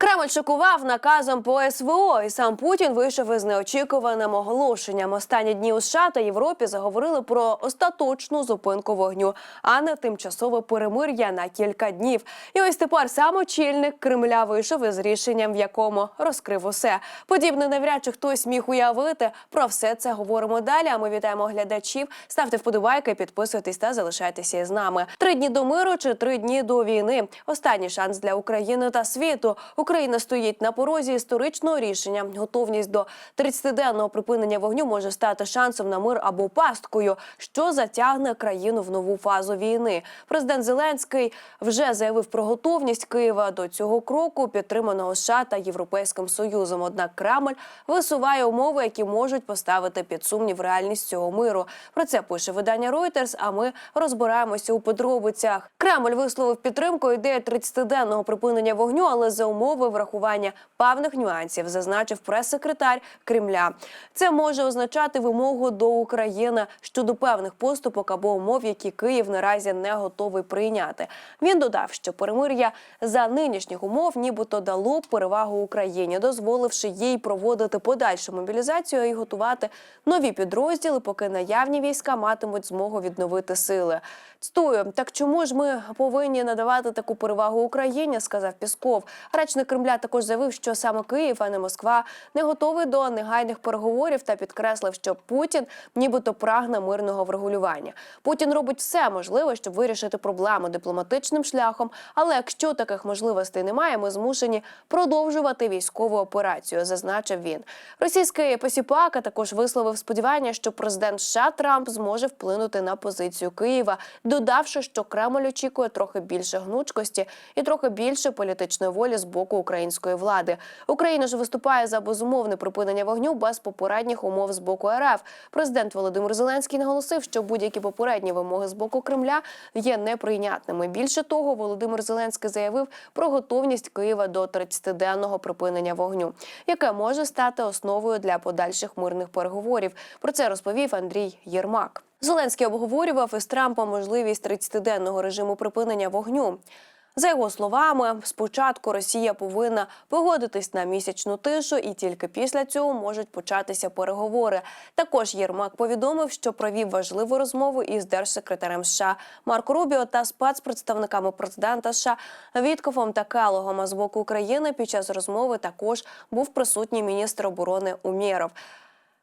Кремль шокував наказом по СВО, і сам Путін вийшов із неочікуваним оголошенням. Останні дні у США та Європі заговорили про остаточну зупинку вогню, а не тимчасове перемир'я на кілька днів. І ось тепер сам очільник Кремля вийшов із рішенням, в якому розкрив усе. Подібне навряд чи хтось міг уявити. Про все це говоримо далі. А ми вітаємо глядачів. Ставте вподобайки, підписуйтесь та залишайтеся із нами. Три дні до миру чи три дні до війни. Останній шанс для України та світу. Україна стоїть на порозі історичного рішення. Готовність до 30-денного припинення вогню може стати шансом на мир або пасткою, що затягне країну в нову фазу війни. Президент Зеленський вже заявив про готовність Києва до цього кроку, підтриманого США та Європейським Союзом. Однак Кремль висуває умови, які можуть поставити під сумнів реальність цього миру. Про це пише видання Reuters, А ми розбираємося у подробицях. Кремль висловив підтримку ідеї 30-денного припинення вогню, але за умови врахування певних нюансів, зазначив прес-секретар Кремля. Це може означати вимогу до України щодо певних поступок або умов, які Київ наразі не готовий прийняти. Він додав, що перемир'я за нинішніх умов, нібито дало перевагу Україні, дозволивши їй проводити подальшу мобілізацію і готувати нові підрозділи, поки наявні війська матимуть змогу відновити сили. Цитую, так чому ж ми повинні надавати таку перевагу Україні? сказав Пісков. Речник Кремля також заявив, що саме Київ, а не Москва, не готовий до негайних переговорів та підкреслив, що Путін нібито прагне мирного врегулювання. Путін робить все можливе, щоб вирішити проблему дипломатичним шляхом. Але якщо таких можливостей немає, ми змушені продовжувати військову операцію, зазначив він. Російський посіпака також висловив сподівання, що президент США Трамп зможе вплинути на позицію Києва, додавши, що Кремль очікує трохи більше гнучкості і трохи більше політичної волі з боку української влади. Україна ж виступає за безумовне припинення вогню без попередніх умов з боку РФ. Президент Володимир Зеленський наголосив, що будь-які попередні вимоги з боку Кремля є неприйнятними. Більше того, Володимир Зеленський заявив про готовність Києва до 30-денного припинення вогню, яке може стати основою для подальших мирних переговорів. Про це розповів Андрій Єрмак. Зеленський обговорював із Трампом можливість 30-денного режиму припинення вогню. За його словами, спочатку Росія повинна погодитись на місячну тишу, і тільки після цього можуть початися переговори. Також Єрмак повідомив, що провів важливу розмову із держсекретарем США Марко Рубіо та спецпредставниками президента США Віткофом та Калогом. А з боку України під час розмови також був присутній міністр оборони Умєров.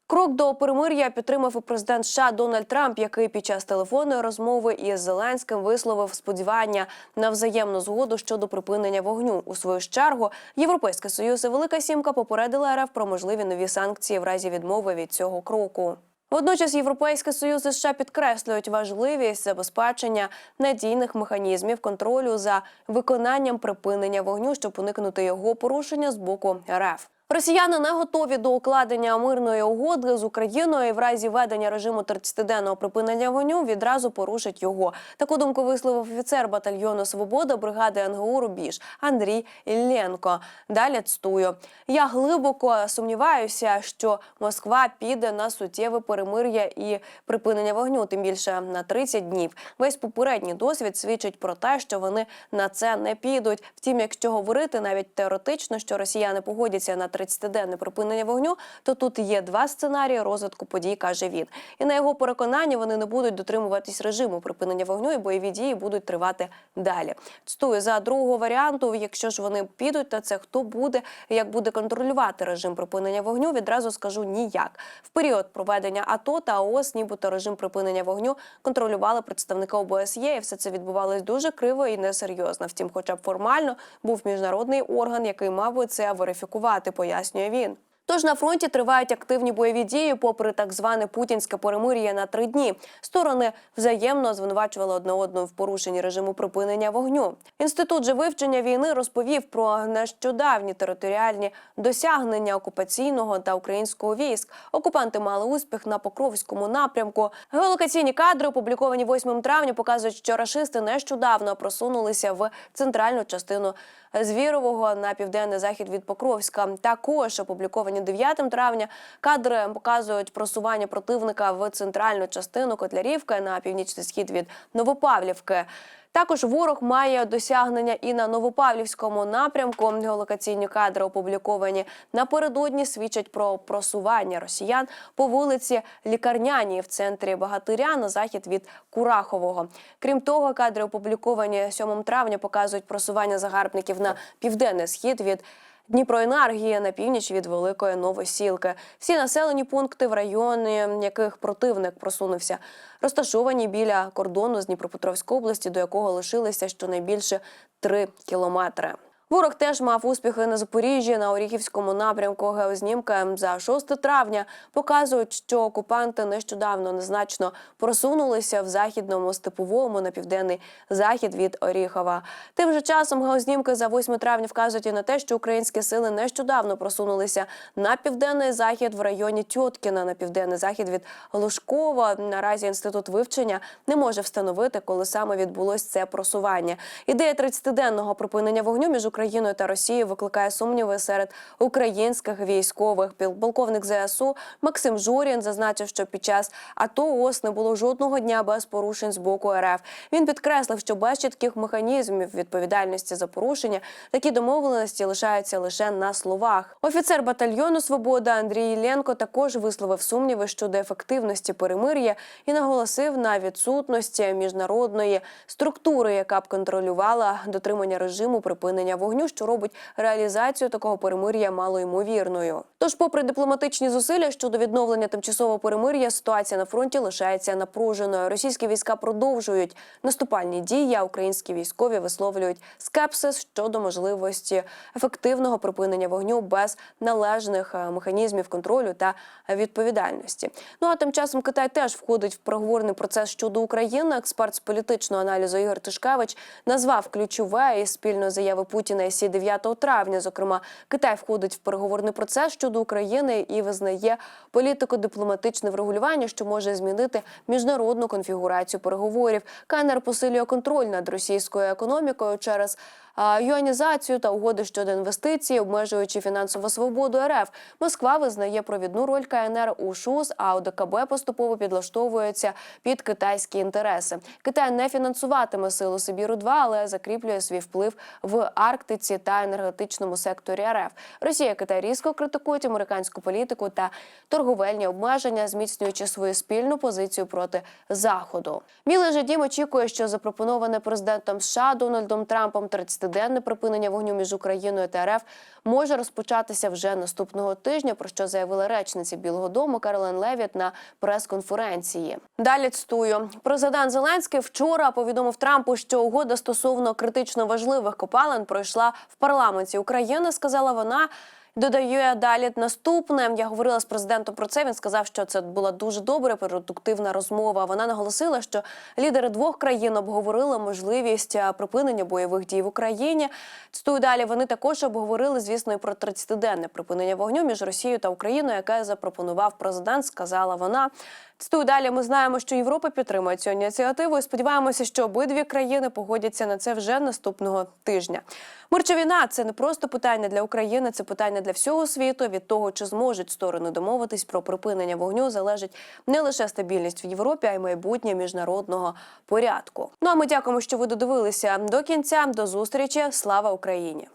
Крок до перемир'я підтримав і президент США Дональд Трамп, який під час телефонної розмови із Зеленським висловив сподівання на взаємну згоду щодо припинення вогню. У свою чергу Європейський союз і Велика Сімка попередила РФ про можливі нові санкції в разі відмови від цього кроку. Водночас Європейський союз і США підкреслюють важливість забезпечення надійних механізмів контролю за виконанням припинення вогню, щоб уникнути його порушення з боку РФ. Росіяни не готові до укладення мирної угоди з Україною і в разі ведення режиму 30-денного припинення вогню відразу порушать його. Таку думку висловив офіцер батальйону Свобода бригади НГУ Рубіж Андрій Ілленко. Далі цитую. Я глибоко сумніваюся, що Москва піде на суттєве перемир'я і припинення вогню, тим більше на 30 днів. Весь попередній досвід свідчить про те, що вони на це не підуть. Втім, якщо говорити навіть теоретично, що росіяни погодяться на 30-денне припинення вогню, то тут є два сценарії розвитку подій, каже він. І на його переконання вони не будуть дотримуватись режиму припинення вогню, і бойові дії будуть тривати далі. Цитую за другого варіанту. Якщо ж вони підуть на це, хто буде, як буде контролювати режим припинення вогню, відразу скажу ніяк. В період проведення АТО та ООС, нібито режим припинення вогню контролювали представники ОБСЄ, і все це відбувалось дуже криво і несерйозно. Втім, хоча б формально був міжнародний орган, який мав би це верифікувати, пояснює він. Тож на фронті тривають активні бойові дії, попри так зване путінське перемир'я на три дні. Сторони взаємно звинувачували одне одну в порушенні режиму припинення вогню. Інститут же вивчення війни розповів про нещодавні територіальні досягнення окупаційного та українського військ. Окупанти мали успіх на Покровському напрямку. Геолокаційні кадри, опубліковані 8 травня, показують, що рашисти нещодавно просунулися в центральну частину Звірового на південний захід від Покровська. Також опубліковані Сьогодні, 9 травня, кадри показують просування противника в центральну частину Котлярівки на північний схід від Новопавлівки. Також ворог має досягнення і на Новопавлівському напрямку. Геолокаційні кадри опубліковані напередодні свідчать про просування росіян по вулиці Лікарняній в центрі Багатиря на захід від Курахового. Крім того, кадри опубліковані 7 травня показують просування загарбників на південний схід від. Дніпроенергія на північ від Великої Новосілки. Всі населені пункти в районі, яких противник просунувся, розташовані біля кордону з Дніпропетровської області, до якого лишилися щонайбільше 3 кілометри. Ворог теж мав успіхи на Запоріжжі на Оріхівському напрямку. Геознімки за 6 травня показують, що окупанти нещодавно незначно просунулися в західному степовому на південний захід від Оріхова. Тим же часом геознімки за 8 травня вказують і на те, що українські сили нещодавно просунулися на південний захід в районі Тьоткіна, на південний захід від Лужкова. Наразі інститут вивчення не може встановити, коли саме відбулось це просування. Ідея 30-денного припинення вогню між Україною та Росією викликає сумніви серед українських військових. Полковник ЗСУ Максим Журін зазначив, що під час АТО ООС не було жодного дня без порушень з боку РФ. Він підкреслив, що без чітких механізмів відповідальності за порушення такі домовленості лишаються лише на словах. Офіцер батальйону Свобода Андрій Єленко також висловив сумніви щодо ефективності перемир'я і наголосив на відсутності міжнародної структури, яка б контролювала дотримання режиму припинення вогню, що робить реалізацію такого перемир'я малоймовірною. Тож, попри дипломатичні зусилля щодо відновлення тимчасового перемир'я, ситуація на фронті лишається напруженою. Російські війська продовжують наступальні дії. а Українські військові висловлюють скепсис щодо можливості ефективного припинення вогню без належних е, механізмів контролю та відповідальності. Ну а тим часом Китай теж входить в переговорний процес щодо України. Експерт з політичного аналізу Ігор Тишкевич назвав ключове і спільної заяви Путіна із 9 травня. Зокрема, Китай входить в переговорний процес щодо України і визнає політико-дипломатичне врегулювання, що може змінити міжнародну конфігурацію переговорів. КНР посилює контроль над російською економікою через юанізацію та угоди щодо інвестицій, обмежуючи фінансову свободу РФ. Москва визнає провідну роль КНР у ШУС, а ОДКБ поступово підлаштовується під китайські інтереси. Китай не фінансуватиме силу Сибіру 2 але закріплює свій вплив в Арктиці та енергетичному секторі РФ. Росія Китай різко критикують американську політику та торговельні обмеження, зміцнюючи свою спільну позицію проти заходу. Білий же дім очікує, що запропоноване президентом США Дональдом Трампом 30-денне припинення вогню між Україною та РФ може розпочатися вже наступного тижня. Про що заявила речниця Білого Дому Каролен Левіт на прес-конференції. Далі цитую. президент Зеленський вчора повідомив Трампу, що угода стосовно критично важливих копалин пройшла в парламенті України. Сказала вона. Додаю далі наступне. Я говорила з президентом про це. Він сказав, що це була дуже добра, продуктивна розмова. Вона наголосила, що лідери двох країн обговорили можливість припинення бойових дій в Україні. Цитую далі. Вони також обговорили, звісно, і про 30-денне припинення вогню між Росією та Україною, яке запропонував президент. Сказала вона. Цитую далі. Ми знаємо, що Європа підтримує цю ініціативу. і Сподіваємося, що обидві країни погодяться на це вже наступного тижня. Мирча війна це не просто питання для України, це питання для всього світу. Від того, чи зможуть сторони домовитись про припинення вогню, залежить не лише стабільність в Європі, а й майбутнє міжнародного порядку. Ну а ми дякуємо, що ви додивилися до кінця. До зустрічі. Слава Україні!